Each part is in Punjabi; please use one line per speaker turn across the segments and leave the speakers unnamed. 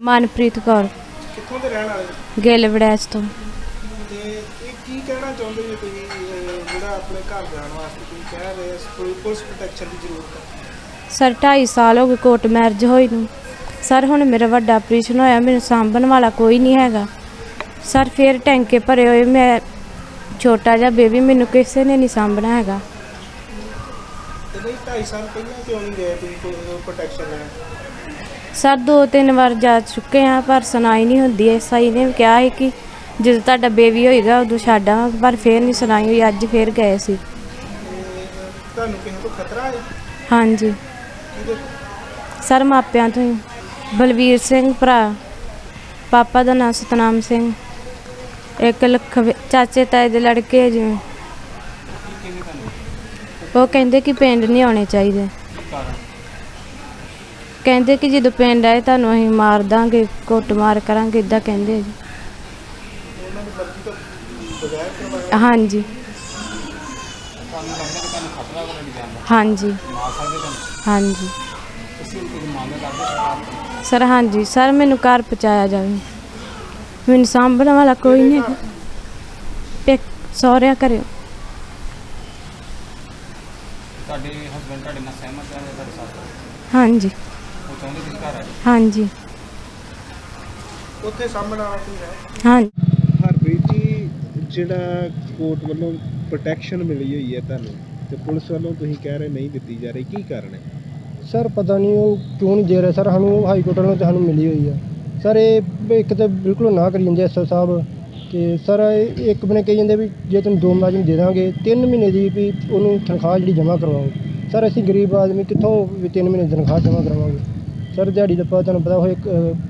ਮਨਪ੍ਰੀਤ ਕੌਰ।
ਕਿੱਥੋਂ ਦੇ ਰਹਿਣ ਵਾਲੇ?
ਗਿੱਲ ਵੜੈਚ ਤੋਂ।
ਤੇ ਇਹ ਕੀ ਕਹਿਣਾ ਚਾਹੁੰਦੇ ਜੀ ਤੁਸੀਂ ਅਹ, ਜਿਹੜਾ ਆਪਣੇ ਘਰ ਜਾਣ ਵਾਸਤੇ ਤੁਸੀਂ ਕਹਿ ਰਹੇ ਹੋ ਪੁਲ- ਪੁਲਿਸ ਪ੍ਰੋਟੈਕਸ਼ਨ ਦੀ ਜ਼ਰੂਰਤ ਹੈ?
ਸਰ 2.5 ਸਾਲ ਹੋ ਗਏ ਕੋਰਟ ਮੈਰਿਜ ਹੋਈ ਨੂੰ। ਸਰ ਹੁਣ ਮੇਰਾ ਵੱਡਾ ਆਪਰੇਸ਼ਨ ਹੋਇਆ ਮੈਨੂੰ ਸਾਂਭਣ ਵਾਲਾ ਕੋਈ ਨਹੀਂ ਹੈਗਾ। ਸਰ ਫੇਰ ਟੈਂਕੇ ਭਰੇ ਹੋਏ ਮੈਂ ਛੋਟਾ ਜਿਹਾ ਬੇਬੀ ਮੈਨੂੰ ਕਿਸੇ ਨੇ ਨਹੀਂ ਸਾਂਭਣਾ ਹੈਗਾ।
ਤੇ ਨਹੀਂ 2.5 ਸਾਲ ਪਹਿਲਾਂ ਕਿਉਂ ਨਹੀਂ ਗਏ ਤੁਸੀਂ ਪ੍ਰੋਟੈਕਸ਼ਨ ਲੈਣ?
ਸਰ ਦੋ ਤਿੰਨ ਵਾਰ ਜਾ ਚੁੱਕੇ ਆ ਪਰ ਸੁਣਾਈ ਨਹੀਂ ਹੁੰਦੀ ਐ ਸਾਈ ਨੇ ਕਿਹਾ ਸੀ ਕਿ ਜਦੋਂ ਤੁਹਾਡਾ ਬੇਬੀ ਹੋਏਗਾ ਉਦੋਂ ਛੱਡ ਆਵਾਂਗੇ ਪਰ ਫੇਰ ਨਹੀਂ ਸੁਣਾਈ ਹੋਈ ਅੱਜ ਫੇਰ ਗਏ ਸੀ।
ਤੁਹਾਨੂੰ ਕਿਸੇ ਤੋਂ ਖਤਰਾ ਹੈ?
ਹਾਂਜੀ। ਸਰ ਮਾਪਿਆਂ ਤੋਂ ਹੀ। ਬਲਵੀਰ ਸਿੰਘ ਭਰਾ। ਪਾਪਾ ਦਾ ਨਾਮ ਸਤਨਾਮ ਸਿੰਘ। ਇੱਕ ਲੱਖ ਚਾਚੇ ਤਾਏ ਦੇ ਲੜਕੇ ਆ ਜਿਵੇਂ। ਉਹ ਕਹਿੰਦੇ ਕਿ ਪਿੰਡ ਨਹੀਂ ਆਉਣੇ ਚਾਹੀਦੇ। ਕਹਿੰਦੇ ਕਿ ਜਦੋਂ ਪਿੰਡ ਆਏ ਤੁਹਾਨੂੰ ਅਸੀਂ ਮਾਰ ਦਾਂਗੇ ਕੁੱਟਮਾਰ ਕਰਾਂਗੇ ਇਦਾਂ ਕਹਿੰਦੇ ਆ ਜੀ। ਹਾਂਜੀ। ਹਾਂਜੀ। ਹਾਂਜੀ। ਸਰ ਹਾਂਜੀ। ਸਰ ਮੈਨੂੰ ਘਰ ਪਹੁੰਚਾਇਆ ਜਾਵੇ। ਮੈਨੂੰ ਸਾਂਭਣ ਵਾਲਾ ਕੋਈ ਨਹੀਂ ਪਿਕ ਸਹੁਰਿਆਂ ਘਰੇ।
ਤੁਹਾਡੇ ਹਸਬੰਡ ਤੁਹਾਡੇ ਨਾਲ ਸਹਿਮਤ ਹੈ ਤੁਹਾਡੇ ਸਾਥ?
ਹਾਂਜੀ।
ਉਹ ਚਾਹੁੰਦੇ ਤੁਸੀਂ ਘਰ ਆਏ
ਹਾਂਜੀ।
ਉੱਥੇ ਸਾਹਮਣਾ ਕੋਈ ਹੈ।
ਹਾਂਜੀ।
ਹਰਪ੍ਰੀਤ ਜੀ ਜਿਹੜਾ ਕੋਰਟ ਵੱਲੋਂ ਪ੍ਰੋਟੈਕਸ਼ਨ ਮਿਲੀ ਹੋਈ ਹੈ ਤੁਹਾਨੂੰ ਤੇ ਪੁਲਿਸ ਵੱਲੋਂ ਤੁਸੀਂ ਕਹਿ ਰਹੇ ਨਹੀਂ ਦਿੱਤੀ ਜਾ ਰਹੀ ਕੀ ਕਾਰਨ ਹੈ?
ਸਰ ਪਤਾ ਨਹੀਂ ਉਹ ਕਿਉਂ ਨਹੀਂ ਦੇ ਰਹੇ। ਸਰ ਸਾਨੂੰ ਹਾਈ ਕੋਰਟ ਵੱਲੋਂ ਤਾਂ ਸਾਨੂੰ ਮਿਲੀ ਹੋਈ ਆ ਸਰ ਇਹ ਇੱਕ ਤਾਂ ਬਿਲਕੁਲ ਨਾ ਕਰੀ ਜਾਂਦੇ ਐਸਓ ਸਾਹਿਬ ਤੇ ਸਰ ਇਹ ਇੱਕ ਬਨੇ ਕਹੀ ਜਾਂਦੇ ਵੀ ਜੇ ਤੁਹਾਨੂੰ ਦੋ ਮੁਲਾਜ਼ਮ ਦੇ ਦਾਂਗੇ ਤਿੰਨ ਮਹੀਨੇ ਦੀ ਵੀ ਉਹਨੂੰ ਤਨਖਾਹ ਜਿਹੜੀ ਜਮ੍ਹਾਂ ਕਰਵਾਓ। ਸਰ ਅਸੀਂ ਗਰੀਬ ਆਦਮੀ ਕਿੱਥੋਂ ਵੀ ਤਿੰਨ ਮਹੀਨੇ ਦੀ ਤਨਖਾਹ ਜਮ੍ਹਾਂ ਕਰਾਵਾਂਗੇ ਸਰ ਦਿਹਾੜੀ ਦਾ ਪਾ ਤੁਹਾਨੂੰ ਪਤਾ ਹੋਏ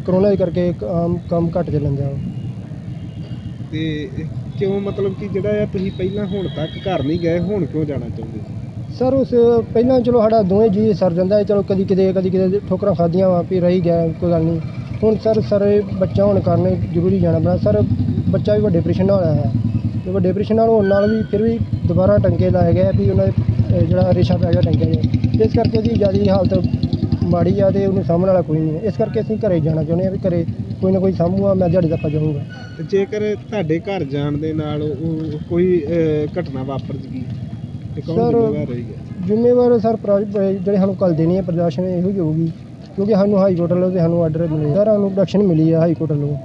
ਕਰੋਨਾ ਦੇ ਕਰਕੇ ਇੱਕ ਆਮ ਕੰਮ ਘੱਟ ਚੱਲਣ ਦਿਆ
ਤੇ ਕਿਉਂ ਮਤਲਬ ਕਿ ਜਿਹੜਾ ਆ ਤੁਸੀਂ ਪਹਿਲਾਂ ਹੁਣ ਤੱਕ ਘਰ ਨਹੀਂ ਗਏ ਹੁਣ ਕਿਉਂ ਜਾਣਾ ਚਾਹੁੰਦੇ
ਸਰ ਉਸ ਪਹਿਲਾਂ ਚਲੋ ਸਾਡਾ ਦੋਵੇਂ ਜੀ ਸਰ ਜਾਂਦਾ ਸੀ, ਚਲੋ ਕਦੀ ਕਿਤੇ ਕਦੀ ਕਿਤੇ ਠੋਕਰਾਂ ਖਾਧੀਆਂ ਵਾ ਵੀ ਰਹੀ ਗਿਆ ਕੋਈ ਗੱਲ ਨਹੀਂ। ਹੁਣ ਸਰ ਸਰ ਇਹ ਬੱਚਾ ਹੋਣ ਕਾਰਨ ਜ਼ਰੂਰੀ ਜਾਣਾ ਪੈਣਾ। ਸਰ ਬੱਚਾ ਵੀ ਵੱਡੇ ਆਪਰੇਸ਼ਨ ਨਾਲ ਹੋਇਆ ਹੈ। ਤੇ ਵੱਡੇ ਆਪਰੇਸ਼ਨ ਨਾਲ ਹੋਣ ਨਾਲ ਵੀ ਫਿਰ ਵੀ ਦੁਬਾਰਾ ਟੰਕੇ ਲਾਏ ਗਏ ਆ ਵੀ ਉਹਨਾਂ ਦੇ ਅਹ, ਜਿਹੜਾ ਰੇਸ਼ਾ ਪੈ ਗਿਆ ਟੰਕੇ 'ਚ ਇਸ ਕਰਕੇ ਜੀ ਜ਼ਿਆਦਾ ਹਾਲਤ ਮਾੜੀ ਆ ਤੇ ਉਹਨੂੰ ਸਾਹਮਣੇ ਵਾਲਾ ਕੋਈ ਨਹੀਂ। ਹੈ। ਇਸ ਕਰਕੇ ਅਸੀਂ ਘਰੇ ਜਾਣਾ ਚਾਹੁੰਦੇ ਆ ਵੀ ਘਰੇ ਕੋਈ ਨਾ ਕੋਈ ਸਾਂਭੂਗਾ ਮੈਂ ਦਿਹਾੜੀ ਦਾ ਜਾਊਂਗਾ।
ਤੇ ਜੇਕਰ ਤੁਹਾਡੇ ਘਰ ਜਾਣ ਦੇ ਨਾਲ ਉਹ ਕੋਈ ਅਹ, ਘਟਨਾ ਵਾਪਰ ਗਈ ਤੇ ਕੌਣ
Sir,
ਜ਼ਿੰਮੇਵਾਰ ਰਹੇਗਾ?
ਜ਼ਿੰਮੇਵਾਰ ਸਰ ਪ੍ਰਾ- ਅਹ ਜਿਹੜੇ ਸਾਨੂੰ ਕੱਲ ਦੇਣੀ ਹੈ ਪ੍ਰਦਰਸ਼ਨ ਇਹੋ ਹੀ ਹੋਊਗੀ ਕਿਉਂਕਿ ਸਾਨੂੰ ਹਾਈ ਕੋਰਟ ਵੱਲੋਂ ਤੇ ਸਾਨੂੰ ਆਰਡਰ ਮਿਲੇ। ਸਰ ਸਾਨੂੰ ਪ੍ਰੋਡਕਸ਼ਨ ਮਿਲੀ ਹੈ ਹਾਈ ਕੋਰਟ ਵੱਲੋਂ।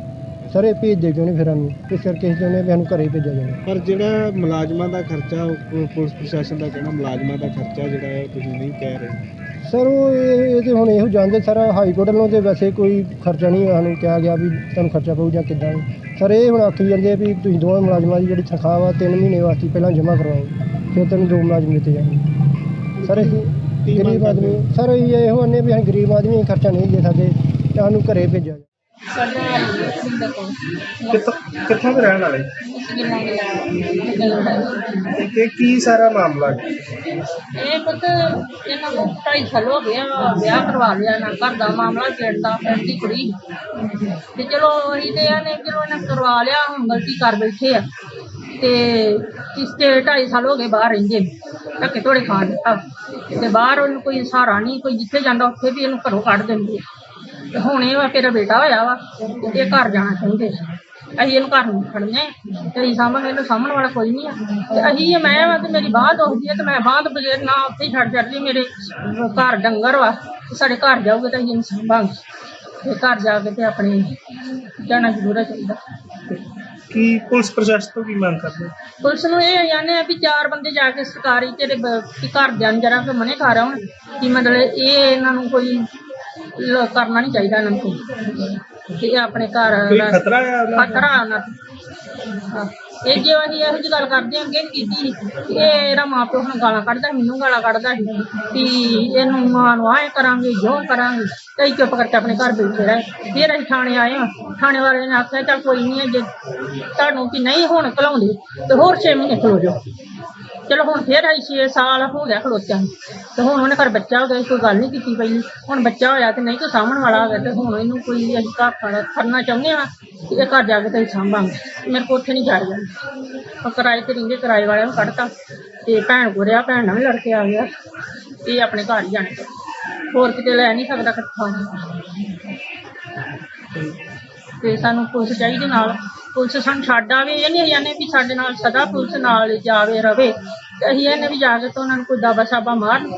ਸਰ ਇਹ ਭੇਜ ਦੇ ਕਿਉਂ ਨਹੀਂ ਫਿਰ ਸਾਨੂੰ ਇਸ ਕਰਕੇ ਅਸੀਂ ਚਾਹੁੰਦੇ ਹਾਂ ਵੀ ਸਾਨੂੰ ਘਰੇ ਭੇਜਿਆ ਜਾਵੇ।
ਪਰ ਜਿਹੜਾ ਮੁਲਾਜ਼ਮਾਂ ਦਾ ਖਰਚਾ ਉਹ ਪੁਲਿਸ ਪ੍ਰਸ਼ਾਸਨ ਦਾ ਕਹਿਣਾ ਮੁਲਾਜ਼ਮਾਂ ਦਾ ਖਰਚਾ ਜਿਹੜਾ ਹੈ ਤੁਸੀਂ ਨਹੀਂ ਕਹਿ ਰਹੇ।
ਸਰ ਉਹ ਇਹ ਇਹ ਤੇ ਹੁਣ ਇਹੋ ਜਾਣਦੇ ਸਰ ਹਾਈ ਕੋਰਟ ਵੱਲੋਂ ਤੇ ਵੈਸੇ ਕੋਈ ਖਰਚਾ ਨਹੀਂ ਸਾਨੂੰ ਕਿਹਾ ਗਿਆ ਵੀ ਤੁਹਾਨੂੰ ਖਰਚਾ ਪਊ ਜਾਂ ਕਿੱਦਾਂ। ਸਰ ਇਹ ਹੁਣ ਆਖੀ ਜਾਂਦੇ ਆ ਵੀ ਤੁਸੀਂ ਦੋਵੇਂ ਮੁਲਾਜ਼ਮਾਂ ਦੀ ਜਿਹੜੀ ਤਨਖਾਹ ਵਾ ਤਿੰਨ ਮਹੀਨੇ ਵਾਸਤੇ ਪਹਿਲਾਂ ਜਮ੍ਹਾਂ ਕਰਵਾਓ ਫਿਰ ਤੈਨੂੰ ਦੋ ਮੁਲਾਜ਼ਮ ਦਿੱਤੇ ਜਾਣਗੇ। ਸਰ ਅਸੀਂ ਗਰੀਬ ਆਦਮੀ ਸਰ ਇਹ ਇਹੋ ਆਨੇ ਵੀ ਅਸੀਂ ਗਰੀਬ ਆਦਮੀ ਹਾਂ, ਖਰਚਾ ਨਹੀਂ ਦੇ ਸਕਦੇ ਤੇ ਸਾਨੂੰ ਘਰੇ ਭੇਜਿਆ ਜਾਵੇ।
ਕਿੱਥੋਂ ਕਿੱਥੋਂ ਦੇ ਰਹਿਣ ਵਾਲੇ? ਤੇ ਕੀ ਸਾਰਾ ਮਾਮਲਾ? ਹੈ
ਇਹ ਪੁੱਤ ਇਹਨਾਂ ਨੂੰ ਢਾਈ ਸਾਲ ਹੋ ਗਿਆ ਵਿਆਹ ਕਰਵਾ ਲਿਆ ਨਾ ਘਰ ਦਾ ਮਾਮਲਾ ਛੇੜਦਾ ਪਿੰਡ ਦੀ ਕੁੜੀ। ਤੇ ਚਲੋ ਅਸੀਂ ਤੇ ਇਹਨੇ ਚਲੋ ਇਹਨਾਂ ਕਰਵਾ ਲਿਆ ਹੁਣ ਗਲਤੀ ਕਰ ਬੈਠੇ ਆ। ਤੇ ਇਸ ਤੇ ਢਾਈ ਸਾਲ ਹੋ ਗਏ ਬਾਹਰ ਰਹਿੰਦੇ ਧੱਕੇ ਧੋੜੇ ਖਾ ਦਿੱਤਾ। ਤੇ ਬਾਹਰ ਉਹਨੂੰ ਕੋਈ ਸਹਾਰਾ ਨਹੀਂ ਕੋਈ ਜਿੱਥੇ ਜਾਂਦਾ ਉੱਥੇ ਵੀ ਇਹਨੂੰ ਘਰੋਂ ਕੱਢ ਦਿੰਦੇ ਆ। ਤੇ ਹੁਣ ਵਾ ਤੇਰਾ ਬੇਟਾ ਹੋਇਆ ਵਾ ਤੇ ਇਹ ਘਰ ਜਾਣਾ ਚਾਹੁੰਦੇ ਸੀ ਅਸੀਂ ਇਹਨੂੰ ਘਰ ਨੂੰ ਖੜਨੇ ਤੇ ਅਸੀਂ ਸਾਹਮਣੇ ਇਹਨੂੰ ਸਾਹਮਣ ਵਾਲਾ ਕੋਈ ਨਹੀਂ ਆ। ਤੇ ਅਸੀਂ ਇਹ ਮੈਂ ਵਾ ਤੇ ਮੇਰੀ ਬਾਂਹ ਦੁਖਦੀ ਹੈ ਤੇ ਮੈਂ ਬਾਂਹ ਤੋਂ ਬਗੈਰ ਨਾ ਉੱਥੇ ਹੀ ਛੱਡ ਛੱਡਦੀ ਮੇਰੇ ਘਰ ਡੰਗਰ ਵਾ ਤੇ ਸਾਡੇ ਘਰ ਜਾਊਗੇ ਤਾਂ ਅਸੀਂ ਇਹਨੂੰ ਸਾਂਭਾਂਗੇ। ਤੇ ਘਰ ਜਾ ਕੇ ਤੇ ਆਪਣੇ ਜਾਣਾ ਜ਼ਰੂਰ ਹੈ ਚਾਹੀਦਾ।
ਕੀ ਪੁਲਿਸ ਪ੍ਰਸ਼ਾਸਨ ਤੋਂ ਕੀ ਮੰਗ ਕਰਦੇ
ਪੁਲਿਸ ਨੂੰ ਇਹ ਜਾਣੇ ਆ ਵੀ ਚਾਰ ਬੰਦੇ ਜਾ ਕੇ ਸਰਕਾਰੀ ਤੇਰੇ ਘਰ ਦੇ ਜਰਾ ਕੇ ਮਨੇ ਖਾ ਹੁਣ ਕਿ ਮਤਲਬ ਇਹ ਇਹਨਾਂ ਨੂੰ ਕੋਈ ਲ- ਕਰਨਾ ਨਹੀਂ ਚਾਹੀਦਾ ਇਹਨਾਂ ਨੂੰ। ਕਿ ਇਹ ਆਪਣੇ ਘਰ
ਕੋਈ
ਦਾ-
ਖਤਰਾ ਉਹਨਾਂ
ਤੇ ਹਾਂ। ਇਹ ਜੇ ਅਸੀਂ ਇਹੋ ਜਿਹੀ ਗੱਲ ਕਰਦੇ ਹਾਂ ਅੱਗੇ ਵੀ ਕੀਤੀ ਸੀ, ਇਹ ਇਹਦਾ ਮਾਂ ਪਿਓ ਹੁਣ ਗਾਲਾਂ ਕੱਢਦਾ ਮੈਨੂੰ ਗਾਲਾਂ ਕੱਢਦਾ ਸੀ ਕਿ ਇਹਨੂੰ ਮਾਂ ਨੂੰ ਆਏ ਕਰਾਂਗੇ ਜੋ ਕਰਾਂਗੇ ਤੇ ਅਸੀਂ ਚੁੱਪ ਕਰਕੇ ਆਪਣੇ ਘਰ ਬੈਠੇ ਰਹੇ। ਫਿਰ ਅਸੀਂ ਥਾਣੇ ਆਏ ਹਾਂ। ਥਾਣੇ ਵਾਲੇ ਨੇ ਆਖਿਆ ਚੱਲ ਕੋਈ ਨਹੀਂ ਜੇ ਤੁਹਾਨੂੰ ਕਿ ਨਹੀਂ ਹੁਣ ਘਲਾਉਂਦੇ ਤੇ ਹੋਰ 6 ਮਹੀਨੇ ਖਲੋ ਜਾਓ। ਚਲੋ ਹੁਣ ਫੇਰ ਆਈ 6 ਸਾਲ ਹੋ ਗਿਆ ਖਲੋਤਿਆਂ ਨੂੰ। ਤੇ ਹੁਣ ਉਹਨੇ ਘਰ ਬੱਚਾ ਹੋ ਗਿਆ ਕੋਈ ਗੱਲ ਨਹੀਂ ਕੀਤੀ ਪਈ। ਹੁਣ ਬੱਚਾ ਹੋਇਆ ਤੇ ਨਹੀਂ ਕੋਈ ਸਾਂਭਣ ਵਾਲਾ ਆ ਗਿਆ ਤੇ ਹੁਣ ਇਹਨੂੰ ਕੋਈ ਅਸੀਂ ਘਰ ਖੜਾ ਕਰਨਾ ਚਾਹੁੰਦੇ ਆ ਕਿ ਇਹ ਘਰ ਜਾ ਕੇ ਤੇ ਅਸੀਂ ਸਾਂਭਾਂਗੇ। ਮੇਰੇ ਕੋਲ ਉੱਥੇ ਨਹੀਂ ਜਾ ਜਾਂਦਾ ਉਹ ਕਿਰਾਏ ਤੇ ਰਹਿੰਦੇ, ਕਿਰਾਏ ਵਾਲਿਆਂ ਨੂੰ ਕੱਢਤਾ। ਤੇ ਭੈਣ ਕੋ ਰਿਹਾ, ਭੈਣ ਨਾਲ ਵੀ ਲੜ ਕੇ ਆ ਗਿਆ। ਇਹ ਆਪਣੇ ਘਰ ਹੀ ਜਾਣੇ। ਹੋਰ ਕਿਤੇ ਲੈ ਨਹੀਂ ਸਕਦਾ ਇਕੱਠਾ ਤੇ ਸਾਨੂੰ ਪੁਲਿਸ ਚਾਹੀਦੀ ਨਾਲ। ਪੁਲਿਸ ਸਾਨੂੰ ਛੱਡ ਵੀ ਇਹ ਨਹੀਂ ਜਾਂਦੇ ਵੀ ਸਾਡੇ ਨਾਲ ਸਦਾ ਪੁਲਿਸ ਨਾਲ ਜਾਵੇ, ਰਵੇ। ਅਸੀਂ ਇਹਨੇ ਵੀ ਜਾ ਕੇ ਤਾਂ ਉਹਨਾਂ ਨੂੰ ਕੋਈ ਦਾਬਾ ਸਾਬਾ ਮਾਰਨ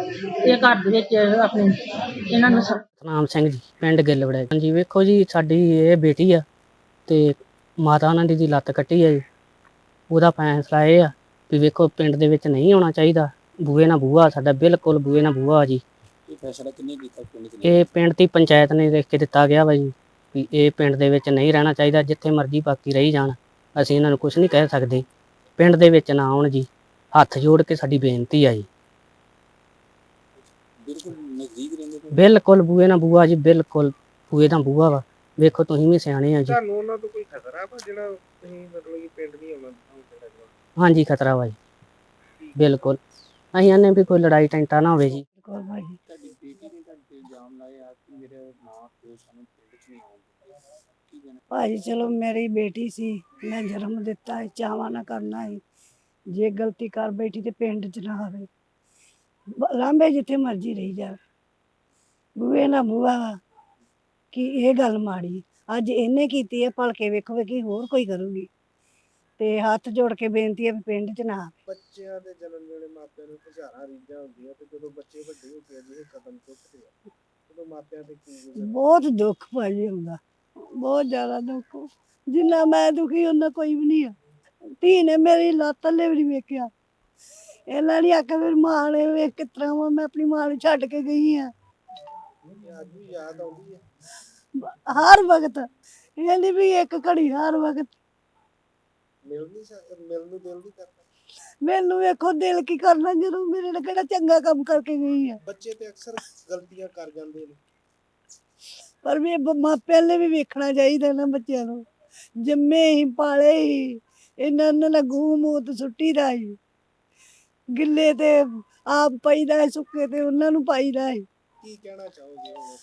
ਤੇ ਘਰ ਦੇ ਵਿੱਚ ਆਪਣੇ ਇਹਨਾਂ ਨੂੰ ਸ-
ਸਤਨਾਮ ਸਿੰਘ ਜੀ ਪਿੰਡ ਗਿੱਲਵੜਾ ਹਾਂਜੀ ਵੇਖੋ ਜੀ ਸਾਡੀ ਇਹ ਬੇਟੀ ਆ ਤੇ ਮਾਤਾ ਉਹਨਾਂ ਦੀ ਦੀ ਲੱਤ ਕੱਟੀ ਆ ਜੀ। ਉਹਦਾ ਫੈਸਲਾ ਇਹ ਆ ਵੀ ਵੇਖੋ ਪਿੰਡ ਦੇ ਵਿੱਚ ਨਹੀਂ ਆਉਣਾ ਚਾਹੀਦਾ। ਬੂਏ ਨਾਲ ਬੂਆ ਸਾਡਾ ਬਿਲਕੁਲ ਬੂਏ ਨਾਲ ਬੂਆ ਜੀ।
ਇਹ ਫੈਸਲਾ ਕਿੰਨੇ ਕੀਤਾ ਪਿੰਡ ਚ?
ਇਹ ਪਿੰਡ ਦੀ ਪੰਚਾਇਤ ਨੇ ਲਿਖ ਕੇ ਦਿੱਤਾ ਗਿਆ ਵਾ ਜੀ ਵੀ ਇਹ ਪਿੰਡ ਦੇ ਵਿੱਚ ਨਹੀਂ ਰਹਿਣਾ ਚਾਹੀਦਾ ਜਿੱਥੇ ਮਰਜ਼ੀ ਬਾਕੀ ਰਹੀ ਜਾਣ। ਅਸੀਂ ਇਹਨਾਂ ਨੂੰ ਕੁਝ ਨਹੀਂ ਕਹਿ ਸਕਦੇ। ਪਿੰਡ ਦੇ ਵਿੱਚ ਨਾ ਆਉਣ ਜੀ। ਹੱਥ ਜੋੜ ਕੇ ਸਾਡੀ ਬੇਨਤੀ ਆ ਜੀ
ਬਿਲਕੁਲ ਨਜ਼ਦੀਕ ਰਹਿੰਦੇ ਤੇ
ਬਿਲਕੁਲ ਬੂਏ ਨਾਲ ਬੂਆ ਜੀ ਬਿਲਕੁਲ ਬੂਏ ਦਾ ਬੂਆ ਵਾ ਵੇਖੋ ਤੁਸੀਂ ਵੀ ਸਿਆਣੇ ਆ ਜੀ
ਤੁਹਾਨੂੰ ਉਹਨਾਂ ਤੋਂ ਕੋਈ ਖਤਰਾ ਵਾ ਜਿਹੜਾ ਤੁਸੀਂ ਮਤਲਬ ਕਿ ਪਿੰਡ ਨਹੀਂ ਆਉਣਾ? ਚਾਹੁੰਦੇ
ਹਾਂਜੀ ਖਤਰਾ ਵਾ ਜੀ। ਬਿਲਕੁਲ। ਅਸੀਂ ਆਨੇ ਵੀ ਕੋਈ ਲੜਾਈ ਟੈਂਟਾ ਨਾ ਹੋਵੇ ਜੀ।
ਤੁਹਾਡੀ ਬੇਟੀ ਨੇ ਤੁਹਾਡੇ ਤੇ ਇਲਜ਼ਾਮ ਲਾਏ ਆ ਕਿ ਮੇਰੇ ਮਾਂ ਪਿਓ ਸਾਨੂੰ ਪਿੰਡ ਚ ਨਹੀਂ ਆਉਣ ਦਿੰਦੇ ਕੀ ਕਹਿਣਾ
ਭਾਜੀ ਚਲੋ ਮੇਰੀ ਬੇਟੀ ਸੀ ਮੈਂ ਜਨਮ ਦਿੱਤਾ ਹੈ ਚਾਵਾਂ ਨਾ ਕਰਨਾ ਹੈ ਜੇ ਗਲਤੀ ਕਰ ਬੈਠੀ ਤੇ ਪਿੰਡ 'ਚ ਨਾ ਆਵੇ। ਲਾਂਬੇ ਜਿੱਥੇ ਮਰਜ਼ੀ ਰਹੀ ਜਾਵੇ। ਬੂਏ ਨਾ ਬੂਆ ਵਾ। ਕਿ ਇਹ ਗੱਲ ਮਾੜੀ? ਅੱਜ ਇਹਨੇ ਕੀਤੀ ਹੈ ਭਲਕੇ ਵੇਖੋ ਕਿ ਹੋਰ ਕੋਈ ਕਰੂਗੀ। ਤੇ ਹੱਥ ਜੋੜ ਕੇ ਬੇਨਤੀ ਹੈ ਵੀ ਪਿੰਡ 'ਚ ਨਾ ਆਵੇ।
ਬੱਚਿਆਂ ਦੇ ਜਨਮ ਵੇਲੇ ਮਾਪਿਆਂ ਨੂੰ ਹਜ਼ਾਰਾਂ ਰੀਝਾਂ ਹੁੰਦੀਆਂ ਤੇ ਜਦੋਂ ਬੱਚੇ ਵੱਡੇ ਹੋ ਕੇ ਅਜਿਹੇ ਕਦਮ ਚੁੱਕਦੇ ਆ ਉਦੋਂ ਮਾਪਿਆਂ ਤੇ ਕੀ ਗੁਜ਼ਰ?
ਬਹੁਤ ਦੁੱਖ ਭਾਜੀ ਹੁੰਦਾ। ਬਹੁਤ ਜ਼ਿਆਦਾ ਦੁੱਖ। ਜਿੰਨਾ ਮੈਂ ਦੁਖੀ ਉਹਨਾਂ ਕੋਈ ਵੀ ਨਹੀਂ ਆ। ਧੀ ਨੇ ਮੇਰੀ ਲੱਤ ਲੈ ਵੀ ਨਹੀਂ ਵੇਖਿਆ। ਇਹਨਾਂ ਨੇ ਆਖਿਆ ਫਿਰ ਮਾਂ ਨੇ ਵੇਖ ਕਿਸ ਤਰ੍ਹਾਂ ਵਾਂ, ਮੈਂ ਆਪਣੀ ਮਾਂ ਨੂੰ ਛੱਡ ਕੇ ਗਈ ਆ।
ਇਹ ਅੱਜ ਵੀ ਯਾਦ ਆਉਂਦੀ ਹੈ
ਹਰ ਵਕਤ ਇਹਦੀ ਵੀ ਇੱਕ ਘੜੀ ਹਰ ਵਕਤ।
ਮਿਲ ਨਹੀਂ ਸਕ ਮਿਲਣ ਨੂੰ ਦਿਲ ਨਹੀਂ ਕਰਦਾ।
ਮੈਨੂੰ ਵੇਖੋ ਦਿਲ ਕੀ ਕਰਨਾ ਜਦੋਂ ਮੇਰੇ ਨਾਲ ਕਿਹੜਾ ਚੰਗਾ ਕੰਮ ਕਰਕੇ ਗਈ ਆ।
ਬੱਚੇ ਤੇ ਅਕਸਰ ਗਲਤੀਆਂ ਕਰ ਜਾਂਦੇ ਨੇ।
ਪਰ ਵੀ ਬ- ਮਾਪਿਆਂ ਨੇ ਵੀ ਵੇਖਣਾ ਚਾਹੀਦਾ ਨਾ ਬੱਚਿਆਂ ਨੂੰ। ਜੰਮੇ ਹੀ ਪਾਲੇ ਹੀ। ਇਹਨਾਂ ਨੂੰ ਨਾ ਗੂ ਮੂਤ ਸੁੱਟੀ ਦਾ ਹੀ ਗਿੱਲੇ ਤੇ ਆਪ ਪਈਦਾ ਹੈ ਸੁੱਕੇ ਤੇ ਉਹਨਾਂ ਨੂੰ ਪਾਈਦਾ ਹੈ
ਕੀ ਕਹਿਣਾ ਚਾਹੋਗੇ ਹੁਣ?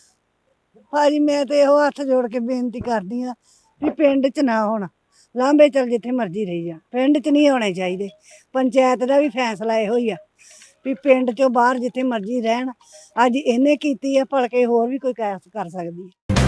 ਭਾਜੀ ਮੈਂ ਤੇ ਇਹੋ ਹੱਥ ਜੋੜ ਕੇ ਬੇਨਤੀ ਕਰਦੀ ਆ ਵੀ ਪਿੰਡ 'ਚ ਨਾ ਹੋਣਾ। ਲਾਂਬੇ ਚਲ ਜਿੱਥੇ ਮਰਜ਼ੀ ਰਹੀ ਜਾ ਪਿੰਡ 'ਚ ਨਹੀਂ ਹੋਣੇ ਚਾਹੀਦੇ। ਪੰਚਾਇਤ ਦਾ ਵੀ ਫੈਸਲਾ ਇਹੋ ਹੀ ਆ ਵੀ ਪਿੰਡ 'ਚੋਂ ਬਾਹਰ ਜਿੱਥੇ ਮਰਜ਼ੀ ਰਹਿਣ। ਅੱਜ ਇਹਨੇ ਕੀਤੀ ਆ ਭਲਕੇ ਹੋਰ ਵੀ ਕੋਈ ਕਰ ਕਰ ਸਕਦੀ ਹੈ